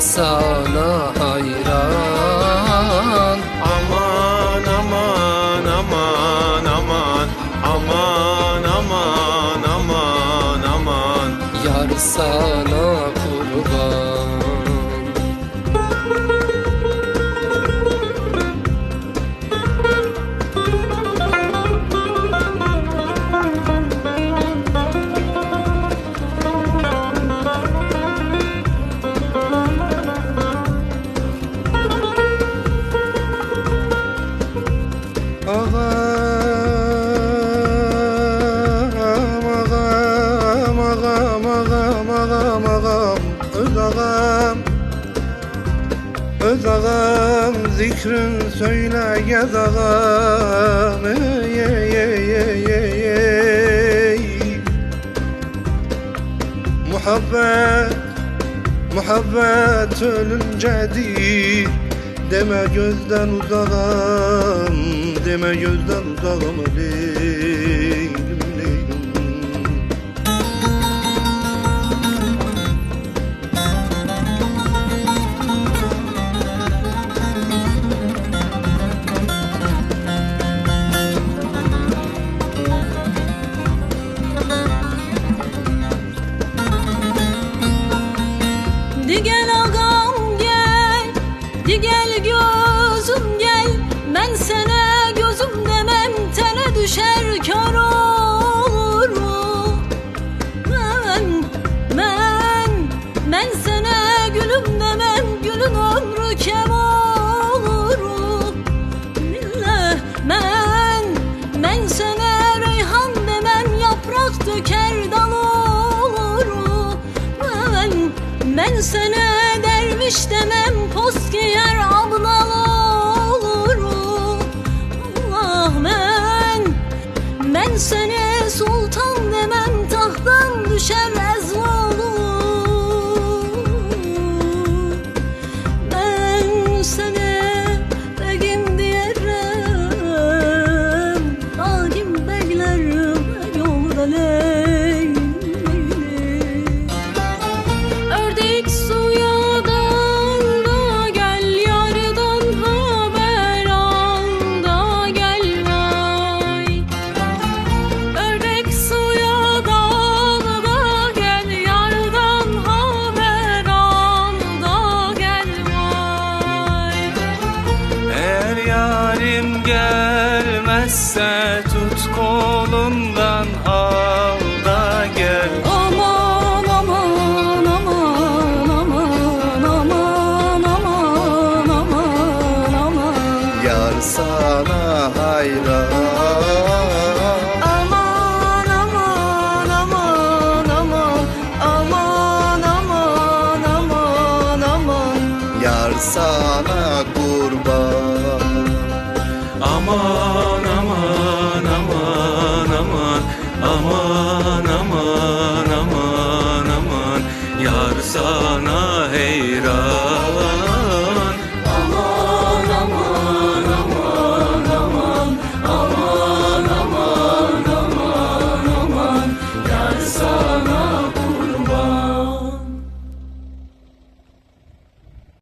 sana hayran ağam. Öz ağam zikrin söyle gez ağam. Ey ey ey ey ey ey. Muhabbet Muhabbet ölüncedir Deme gözden uzağım Deme gözden uzağım Leylim Di gel gözüm gel Ben sana gözüm demem Tene düşer kör olur mu? Ben Ben Ben sana gülüm demem Gülün ömrü kem olur mu? Billah ben Ben sana reyhan demem Yaprak döker dal olur mu? Ben Ben sana gelmezse tut kolundan al da gel Aman aman aman aman aman aman aman aman Yar sana hayran Aman aman aman So.